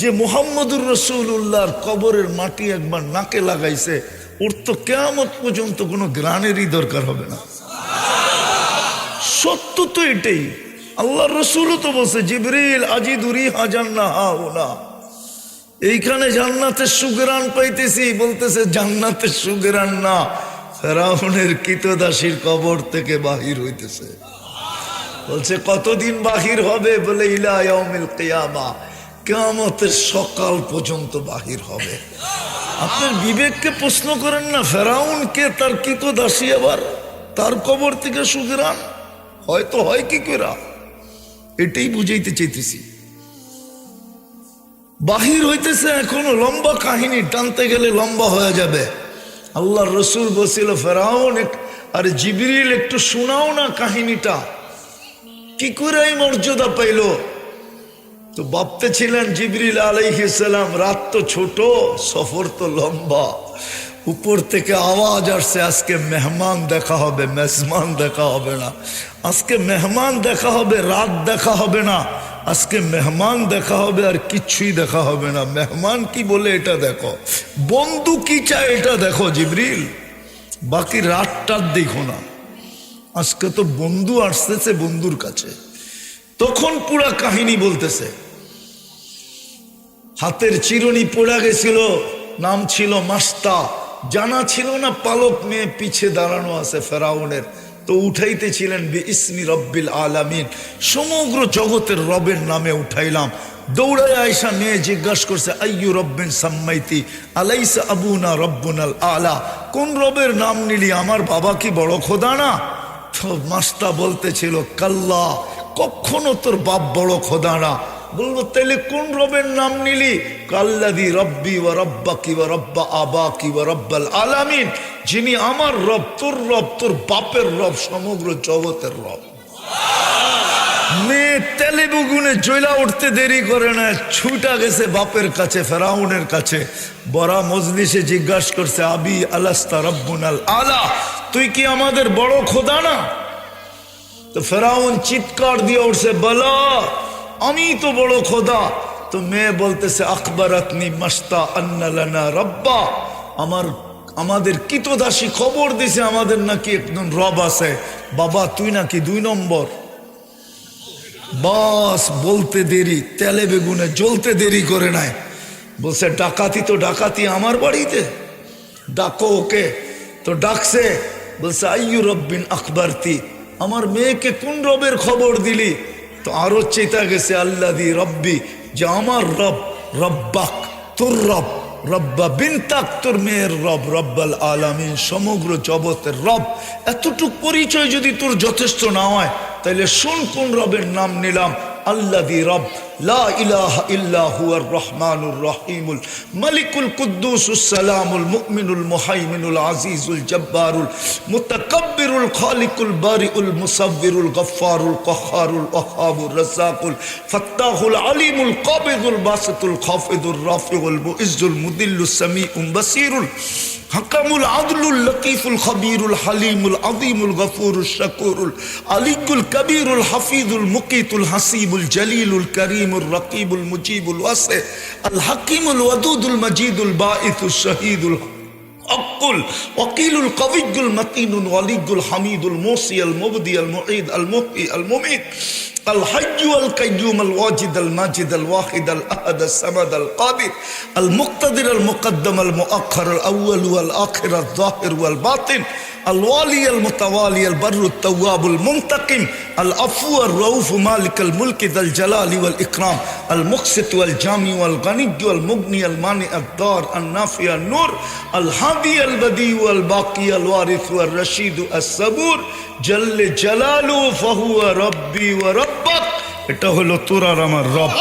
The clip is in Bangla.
যে মোহাম্মদুর রসুল্লাহর কবরের মাটি একবার নাকে লাগাইছে, ওর তো কেয়ামত পর্যন্ত কোনো গ্রানেরই দরকার হবে না। সত্য তো এটাই। আল্লাহ রসুলও তো বলছে, জিবরিল আজিদুরি হাজান্না হা ওনা এইখানে জান্নাতের সুগরান পাইতেছি, বলতেছে, জান্নাতের সুগরান না, ফেরাউনের কীতদাসীর কবর থেকে বাহির হইতেছে। বলছে, কতদিন বাহির হবে? বলে, ইলা ইয়াউমিল কিয়ামা। কিয়ামতের সকাল পর্যন্ত বাহির হবে। আপনার বিবেককে প্রশ্ন করেন না ফেরাউন কে তার কীতদাসী আবার? তার কবর থেকে সুগরান? হয়তো হয় কি করে এটাই বুঝাইতে চাইতেছি। বাহির হইতেছে এখনও লম্বা কাহিনী, টানতে গেলে লম্বা হয়ে যাবে। আল্লাহ রসুল বসিল ফেরাউন আর জিবরিল, একটু শোনাও না কাহিনীটা। কি করে এই মর্যাদা পাইল? তো ভাবতে ছিলেন জিবরিল আলাইহিসালাম রাত তো ছোট, সফর তো লম্বা। উপর থেকে আওয়াজ আসছে, আজকে মেহমান দেখা হবে, মেজমান দেখা হবে না। আজকে মেহমান দেখা হবে, রাত দেখা হবে না। আজকে মেহমান দেখা হবে আর কিচ্ছুই দেখা হবে না। মেহমান কি বলে এটা দেখো। বন্ধু কি চায় এটা দেখো, জিবরিল। বাকি রাতটার দেখো না। আজকে তো বন্ধু আসতেছে বন্ধুর কাছে। তখন পুরা কাহিনী বলতেছে। হাতের চিরুনি পড়ে গেছিল, নাম ছিল মাস্তা। জানা ছিল না পালক মেয়ে পিছে দাঁড়ানো আছে ফেরাউনের। তো উঠাইতেছিলেন ইসমি রব্বিল আলামিন। সমগ্র জগতের রবের নামে উঠাইলাম। দৌড়ায় আয়সা মেয়ে জিজ্ঞাসা করছে, আইয়ু রব্বিন সাম্মাইতি? আলাইসা আবুনা রব্বুনাল আলা? কোন রবের নাম নিলি? আমার বাবা কি বড় খোদা না? তো মাস্তা বলতেছিল, কাল্লা, কখনো তোর বাপ বড় খোদা না। বলব তাহলে কোন রবের নাম নিলি? কাল্লাদি রব্বি ওয়া রব্বা কি রব্বা আবা কি রব্বাল আলামিন। যিনি আমার রব, তোর রব, তোর বাপের রব, সমগ্র জগতের রব। মেয়ে তেলে বুগুনে জয়লা উঠতে দেরি করে না, ছুটা গেছে বাপের কাছে, ফেরাউনের কাছে। বড়া মজলিসে জিজ্ঞাসা করছে, আবি আলাস্তা রব্বুনাল আলা, তুই কি আমাদের বড় খোদা না? তো ফেরাউন চিৎকার দিয়ে উঠছে, বলা আমি তো বড় খোদা। তো মেয়ে বলতেছে আকবর আতনি মাস্তা আন্নালানা রব্বা। আমার, আমাদের কিতদাসী খবর দিছে, আমাদের নাকি একজন রব আছে। বাবা, তুই নাকি দুই নম্বর। বাস, বলতে দেরি, তেলে বেগুনে জ্বলতে দেরি করে নাই। বলছে, ডাকাতি তো ডাকাতি আমার বাড়িতে। ডাকো ওকে। তো ডাকছে, বলছে, আইয়ু রব্বিন আকবরতি। আমার মেয়েকে কোন রবের খবর দিলি? তো আরও চেতা গেছে আল্লা দি রব্বি, যে আমার রব, রব্বাক, তোর রব, রব্বা বিনতাক, তোর মেয়ের রব, রব্বাল আলামিন, সমগ্র জগতের রব। এতটুক পরিচয় যদি তোর যথেষ্ট না হয় তাহলে শোন কোন রবের নাম নিলাম আল্লা দি রব। লা ইলাহা মালিকুল কুদ্দুসুস সালামুল মুমিনুল মুহাইমিনুল আজিজুল জব্বারুল মুতাকাব্বিরুল খালিকুল বারিউল মুসাব্বিরুল গফফারুল কহ্হারুল ওয়াহাবুর রাজ্জাকুল ফাত্তাহুল আলিমুল কাবিদুল বাসিতুল খাফিদুর রাফিউল মুইজ্জুল মুদিল্লুস সামিউম বাসিরুল আলিমুর রকিবুল মুজিবুল ওয়াসে, আল হাকিমুল ওয়াদুদুল মজিদুল বাঈসুল শহীদুল অকুল অকিলুল কবিগুল মতিনুল অলিগুল হামিদুল মোসি আল মুবদি আল মুঈদ আল মুহি আল মুমিত আল হাইয়ু আল কাইয়ুম আল ওয়াজিদ আল মাজিদ আল ওয়াহিদ আল আহাদ আল সামাদ আল কাদির আল মুক্তাদির আল মুকদ্দম আল মুআক্ষর আল আউয়াল ওয়াল আখির আল যাহির ওয়াল বাতিন। الوالي المتوالي البر التواب المنتقم العفو الرؤوف مالك الملك ذا الجلال والإكرام المقسط والجامع والغني والمغني المانع الدار النافع النور الهادي البديع والباقي الوارث والرشيد الصبور جل جلاله فهو ربي وربك এটা হলো তোর আর আমার রব